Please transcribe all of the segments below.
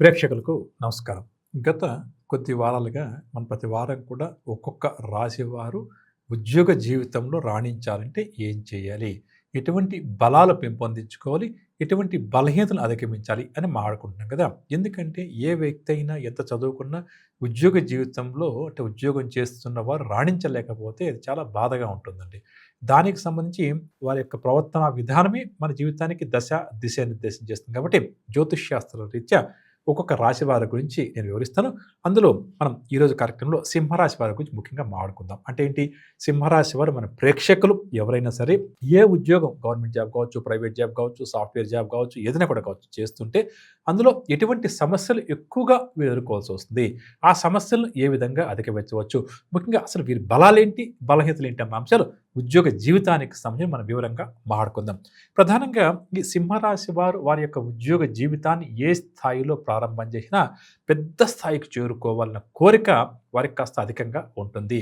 ప్రేక్షకులకు నమస్కారం. గత కొద్ది వారాలుగా మన ప్రతి వారం కూడా ఒక్కొక్క రాశివారు ఉద్యోగ జీవితంలో రాణించాలంటే ఏం చేయాలి? ఎటువంటి బలాలు పెంపొందించుకోవాలి? ఎటువంటి బలహీనతలు అధిగమించాలి అని మాట్లాడుకుంటున్నాం కదా! ఎందుకంటే ఏ వ్యక్తి అయినా ఎంత చదువుకున్నా ఉద్యోగ జీవితంలో అంటే ఉద్యోగం చేస్తున్న వారు రాణించలేకపోతే అది చాలా బాధగా ఉంటుందండి. దానికి సంబంధించి వారి యొక్క ప్రవర్తన విధానమే మన జీవితానికి దశ దిశ నిర్దేశం చేస్తుంది. కాబట్టి జ్యోతిష్ శాస్త్ర రీత్యా ఒక్కొక్క రాశి వారి గురించి నేను వివరిస్తాను. అందులో మనం ఈరోజు కార్యక్రమంలో సింహరాశి వారి గురించి ముఖ్యంగా మాట్లాడుకుందాం. అంటే ఏంటి? సింహరాశి వారు మన ప్రేక్షకులు ఎవరైనా సరే ఏ ఉద్యోగం గవర్నమెంట్ జాబ్ కావచ్చు ప్రైవేట్ జాబ్ కావచ్చు సాఫ్ట్వేర్ జాబ్ కావచ్చు ఏదైనా కూడా కావచ్చు చేస్తుంటే అందులో ఎటువంటి సమస్యలు ఎక్కువగా వీరు ఎదుర్కోవాల్సి వస్తుంది? ఆ సమస్యలను ఏ విధంగా అధిగమించవచ్చు? ముఖ్యంగా అసలు వీరి బలాలేంటి? బలహీనతలు ఏంటి అన్న అంశాలు ఉద్యోగ జీవితానికి సంబంధించి మనం వివరంగా మాట్లాడుకుందాం. ప్రధానంగా ఈ సింహరాశి వారు వారి యొక్క ఉద్యోగ జీవితాన్ని ఏ స్థాయిలో ప్రారంభం చేసినా పెద్ద స్థాయికి చేరుకోవాలన్న కోరిక వారికి కాస్త అధికంగా ఉంటుంది.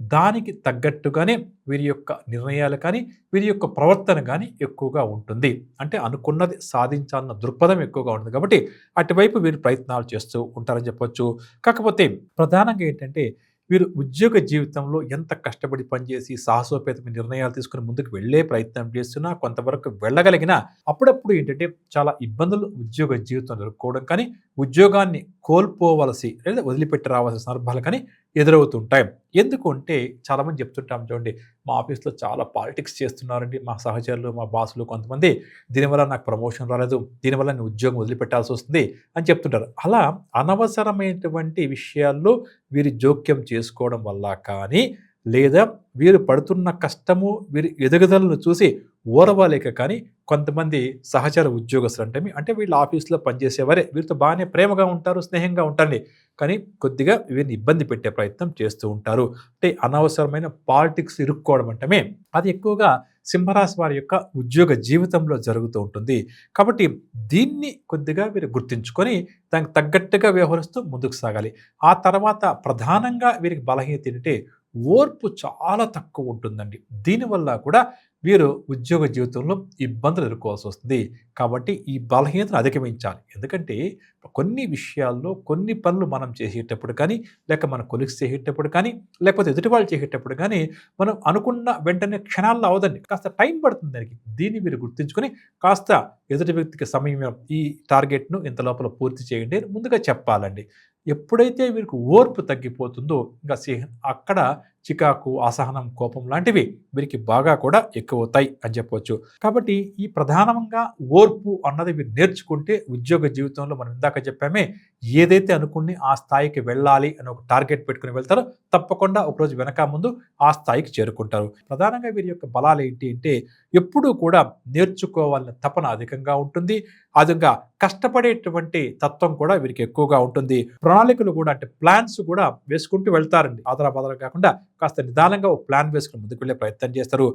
దానికి తగ్గట్టుగానే వీరి యొక్క నిర్ణయాలు కానీ వీరి యొక్క ప్రవర్తన కానీ ఎక్కువగా ఉంటుంది. అంటే అనుకున్నది సాధించాలన్న దృక్పథం ఎక్కువగా ఉంటుంది. కాబట్టి అటువైపు వీరు ప్రయత్నాలు చేస్తూ ఉంటారని చెప్పొచ్చు. కాకపోతే ప్రధానంగా ఏంటంటే వీరు ఉద్యోగ జీవితంలో ఎంత కష్టపడి పనిచేసి సాహసోపేతమైన నిర్ణయాలు తీసుకుని ముందుకు వెళ్ళే ప్రయత్నం చేస్తున్నా కొంతవరకు వెళ్ళగలిగినా అప్పుడప్పుడు ఏంటంటే చాలా ఇబ్బందులు ఉద్యోగ జీవితం ఎదుర్కోవడం కానీ ఉద్యోగాన్ని కోల్పోవలసి లేదా వదిలిపెట్టి రావాల్సిన సందర్భాలు కానీ ఎదురవుతుంటాయి. ఎందుకంటే చాలామంది చెప్తుంటాం చూడండి మా ఆఫీస్లో చాలా పాలిటిక్స్ చేస్తున్నారండి మా సహచరులు మా బాసులు కొంతమంది. దీనివల్ల నాకు ప్రమోషన్ రాలేదు దీనివల్ల నేను ఉద్యోగం వదిలిపెట్టాల్సి వస్తుంది అని చెప్తుంటారు. అలా అనవసరమైనటువంటి విషయాల్లో వీరి జోక్యం చేసుకోవడం వల్ల కానీ లేదా వీరు పడుతున్న కష్టము వీరి ఎదుగుదలను చూసి ఓరవాలేక కానీ కొంతమంది సహచర ఉద్యోగస్తులు అంటే అంటే వీళ్ళ ఆఫీస్లో పనిచేసేవారే. వీరితో బాగానే ప్రేమగా ఉంటారు స్నేహంగా ఉంటారండి కానీ కొద్దిగా వీరిని ఇబ్బంది పెట్టే ప్రయత్నం చేస్తూ ఉంటారు. అంటే అనవసరమైన పాలిటిక్స్ ఇరుక్కోవడం అంటమే అది ఎక్కువగా సింహరాశి వారి యొక్క ఉద్యోగ జీవితంలో జరుగుతూ ఉంటుంది. కాబట్టి దీన్ని కొద్దిగా వీరు గుర్తుంచుకొని దానికి తగ్గట్టుగా వ్యవహరిస్తూ ముందుకు సాగాలి. ఆ తర్వాత ప్రధానంగా వీరికి బలహీనత ఏంటంటే ఓర్పు చాలా తక్కువ ఉంటుందండి. దీనివల్ల కూడా వీరు ఉద్యోగ జీవితంలో ఇబ్బందులు ఎదుర్కోవాల్సి వస్తుంది. కాబట్టి ఈ బలహీనతను అధిగమించాలి. ఎందుకంటే కొన్ని విషయాల్లో కొన్ని పనులు మనం చేసేటప్పుడు కానీ లేక మన కొలిక్స్ చేసేటప్పుడు కానీ లేకపోతే ఎదుటి వాళ్ళు చేసేటప్పుడు కానీ మనం అనుకున్న వెంటనే క్షణాల్లో అవదండి. కాస్త టైం పడుతుంది దానికి. దీన్ని మీరు గుర్తుంచుకొని కాస్త ఎదుటి వ్యక్తికి సమయం ఈ టార్గెట్ను ఇంత లోపల పూర్తి చేయండి అని ముందుగా చెప్పాలండి. ఎప్పుడైతే వీరికి ఓర్పు తగ్గిపోతుందో ఇంకా అక్కడ చికాకు అసహనం కోపం లాంటివి వీరికి బాగా కూడా ఎక్కువ అవుతాయి అని చెప్పవచ్చు కాబట్టి ఈ ప్రధానంగా ఓర్పు అన్నది వీరు నేర్చుకుంటే ఉద్యోగ జీవితంలో మనం ఇందాక చెప్పామే ఏదైతే అనుకుని ఆ స్థాయికి వెళ్ళాలి అని ఒక టార్గెట్ పెట్టుకుని వెళ్తారో తప్పకుండా ఒకరోజు వెనక ముందు ఆ స్థాయికి చేరుకుంటారు. ప్రధానంగా వీరి యొక్క బలాలు ఏంటి అంటే ఎప్పుడూ కూడా నేర్చుకోవాలని తపన అధికంగా ఉంటుంది. అదిగా కష్టపడేటువంటి తత్వం కూడా వీరికి ఎక్కువగా ఉంటుంది. ప్రణాళికలు కూడా అంటే ప్లాన్స్ కూడా వేసుకుంటూ వెళ్తారండి. ఆదరా కాకుండా కాస్త నిదానంగా ఒక ప్లాన్ వేసుకుని ముందుకు వెళ్ళే ప్రయత్నం చేస్తారు.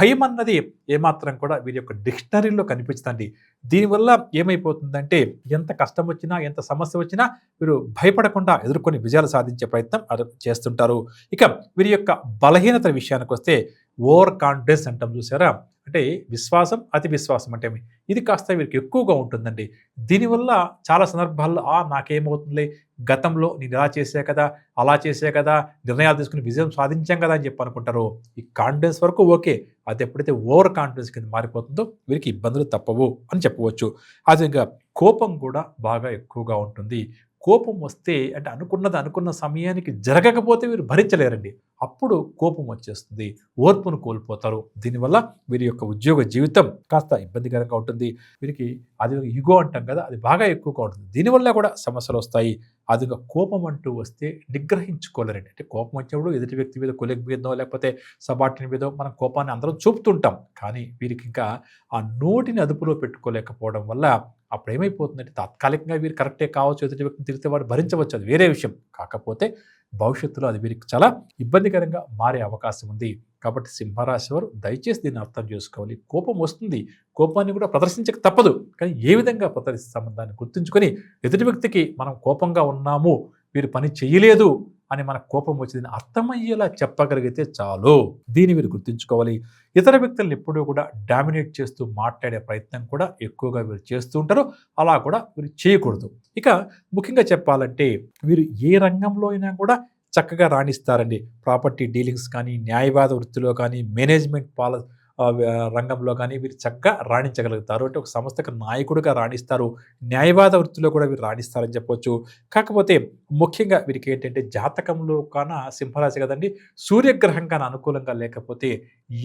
భయం అన్నది ఏమాత్రం కూడా వీరి యొక్క డిక్షనరీలో కనిపించదండి. దీనివల్ల ఏమైపోతుందంటే ఎంత కష్టం వచ్చినా ఎంత సమస్య వచ్చినా వీరు భయపడకుండా ఎదుర్కొని విజయాలు సాధించే ప్రయత్నం చేస్తుంటారు. ఇక వీరి యొక్క బలహీనత విషయానికి వస్తే ఓవర్ కాన్ఫిడెన్స్ అంటాం చూసారా? అంటే విశ్వాసం అతి విశ్వాసం అంటే ఇది కాస్త వీరికి ఎక్కువగా ఉంటుందండి. దీనివల్ల చాలా సందర్భాల్లో ఆ నాకేమవుతుంది గతంలో నేను ఇలా చేసే కదా అలా చేసే కదా నిర్ణయాలు తీసుకుని విజయం సాధించాం కదా అని చెప్పి అనుకుంటారు. ఈ కాన్ఫిడెన్స్ వరకు ఓకే. అది ఎప్పుడైతే ఓవర్ కాన్ఫిడెన్స్ కింద మారిపోతుందో వీరికి ఇబ్బందులు తప్పవు అని చెప్పవచ్చు. అదేవిధంగా కోపం కూడా బాగా ఎక్కువగా ఉంటుంది. కోపం వస్తే అంటే అనుకున్నది అనుకున్న సమయానికి జరగకపోతే వీరు భరించలేరండి. అప్పుడు కోపం వచ్చేస్తుంది ఓర్పును కోల్పోతారు. దీనివల్ల వీరి యొక్క ఉద్యోగ జీవితం కాస్త ఇబ్బందికరంగా ఉంటుంది. వీరికి అది యుగో అంటాం కదా అది బాగా ఎక్కువగా ఉంటుంది. దీనివల్ల కూడా సమస్యలు వస్తాయి. అదిగా కోపం అంటూ వస్తే నిగ్రహించుకోలేరండి. అంటే కోపం వచ్చినప్పుడు ఎదుటి వ్యక్తి మీద కొలిగ్ మీదో లేకపోతే సబాటిని మీదో మనం కోపాన్ని అందరం చూపుతుంటాం. కానీ వీరికి ఇంకా ఆ నోటిని అదుపులో పెట్టుకోలేకపోవడం వల్ల అప్పుడు ఏమైపోతుందంటే తాత్కాలికంగా వీరు కరెక్టే కావచ్చు ఎదుటి వ్యక్తిని తిరిగితే వాడు భరించవచ్చు అది వేరే విషయం. కాకపోతే భవిష్యత్తులో అది వీరికి చాలా ఇబ్బందికరంగా మారే అవకాశం ఉంది. కాబట్టి సింహరాశి వారు దయచేసి దీన్ని అర్థం చేసుకోవాలి. కోపం వస్తుంది. కోపాన్ని కూడా ప్రదర్శించక తప్పదు. కానీ ఏ విధంగా ప్రదర్శిస్తామని దాన్ని గుర్తుంచుకొని ఎదుటి వ్యక్తికి మనం కోపంగా ఉన్నాము వీరు పని చేయలేదు అని మన కోపం వచ్చింది అర్థమయ్యేలా చెప్పగలిగితే చాలు. దీన్ని వీరు గుర్తుంచుకోవాలి. ఇతర వ్యక్తులను ఎప్పుడూ కూడా డామినేట్ చేస్తూ మాట్లాడే ప్రయత్నం కూడా ఎక్కువగా వీరు చేస్తూ ఉంటారు. అలా కూడా వీరు చేయకూడదు. ఇక ముఖ్యంగా చెప్పాలంటే వీరు ఏ రంగంలో అయినా కూడా చక్కగా రాణిస్తారండి. ప్రాపర్టీ డీలింగ్స్ కానీ న్యాయవాద వృత్తిలో కానీ మేనేజ్మెంట్ పాల రంగంలో కానీ వీరు చక్కగా రాణించగలుగుతారు. అంటే ఒక సంస్థకు నాయకుడిగా రాణిస్తారు. న్యాయవాద వృత్తిలో కూడా వీరు రాణిస్తారని చెప్పొచ్చు. కాకపోతే ముఖ్యంగా వీరికి ఏంటంటే జాతకంలో కాన సింహరాశి కదండి సూర్యగ్రహం కానీ అనుకూలంగా లేకపోతే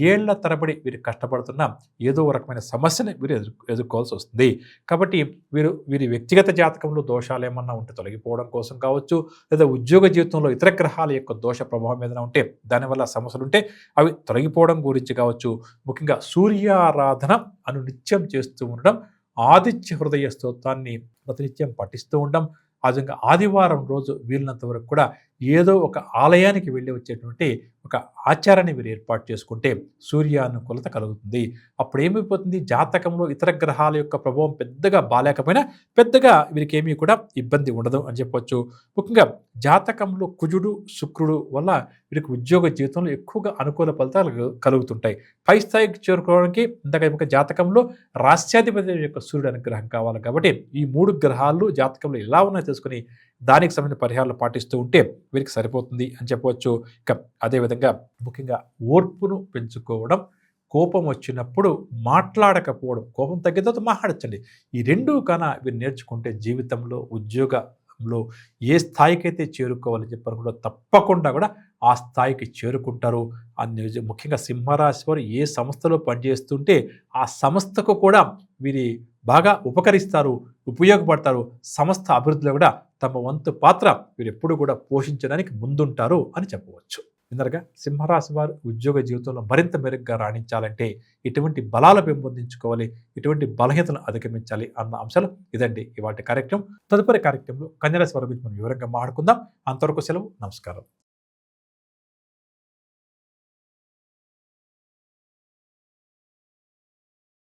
ఏళ్ళ తరబడి వీరు కష్టపడుతున్న ఏదో రకమైన సమస్యని వీరు ఎదురు ఎదుర్కోవాల్సి వస్తుంది. కాబట్టి వీరు వీరి వ్యక్తిగత జాతకంలో దోషాలు ఏమన్నా ఉంటే తొలగిపోవడం కోసం కావచ్చు లేదా ఉద్యోగ జీవితంలో ఇతర గ్రహాల యొక్క దోష ప్రభావం ఏదైనా ఉంటే దానివల్ల సమస్యలు ఉంటే అవి తొలగిపోవడం గురించి కావచ్చు ముఖ్యంగా సూర్యారాధన అను నిత్యం చేస్తూ ఉండడం ఆదిత్య హృదయ స్తోత్రాన్ని ప్రతినిత్యం పఠిస్తూ ఉండడం ఆ విధంగా ఆదివారం రోజు వీలైనంత వరకు కూడా ఏదో ఒక ఆలయానికి వెళ్ళి వచ్చేటువంటి ఒక ఆచారాన్ని వీరు ఏర్పాటు చేసుకుంటే సూర్యానుకూలత కలుగుతుంది. అప్పుడు ఏమైపోతుంది జాతకంలో ఇతర గ్రహాల యొక్క ప్రభావం పెద్దగా బాలేకపోయినా పెద్దగా వీరికి ఏమీ కూడా ఇబ్బంది ఉండదు అని చెప్పొచ్చు. ముఖ్యంగా జాతకంలో కుజుడు శుక్రుడు వల్ల వీరికి ఉద్యోగ జీవితంలో ఎక్కువగా అనుకూల ఫలితాలు కలుగుతుంటాయి. పై స్థాయికి చేరుకోవడానికి ఇంతక ఒక జాతకంలో రాష్ట్రాధిపతి యొక్క సూర్యుడు అనుగ్రహం కావాలి కాబట్టి ఈ మూడు గ్రహాలు జాతకంలో ఎలా ఉన్నాయో తెలుసుకుని దానికి సంబంధించిన పరిహారాలు పాటిస్తూ ఉంటే వీరికి సరిపోతుంది అని చెప్పవచ్చు. ఇక అదేవిధంగా ముఖ్యంగా ఓర్పును పెంచుకోవడం కోపం వచ్చినప్పుడు మాట్లాడకపోవడం కోపం తగ్గిన తర్వాత మాట్లాడచ్చండి. ఈ రెండు కన వీరు నేర్చుకుంటే జీవితంలో ఉద్యోగంలో ఏ స్థాయికైతే చేరుకోవాలని చెప్పారు కూడా తప్పకుండా కూడా ఆ స్థాయికి చేరుకుంటారు. అని ముఖ్యంగా సింహరాశి వారు ఏ సంస్థలో పనిచేస్తుంటే ఆ సంస్థకు కూడా వీరి బాగా ఉపకరిస్తారు ఉపయోగపడతారు. సంస్థ అభివృద్ధిలో కూడా తమ వంతు పాత్ర వీరు ఎప్పుడు కూడా పోషించడానికి ముందుంటారు అని చెప్పవచ్చు. ఇందరగా సింహరాశి వారు ఉద్యోగ జీవితంలో మరింత మెరుగ్గా రాణించాలంటే ఇటువంటి బలాలు పెంపొందించుకోవాలి? ఇటువంటి బలహీనతను అధిగమించాలి? అన్న అంశాలు ఇదండి ఇవాటి కార్యక్రమం. తదుపరి కార్యక్రమంలో కన్యరాశి వారి గురించి మనం వివరంగా మాట్లాడుకుందాం. అంతవరకు సెలవు. నమస్కారం.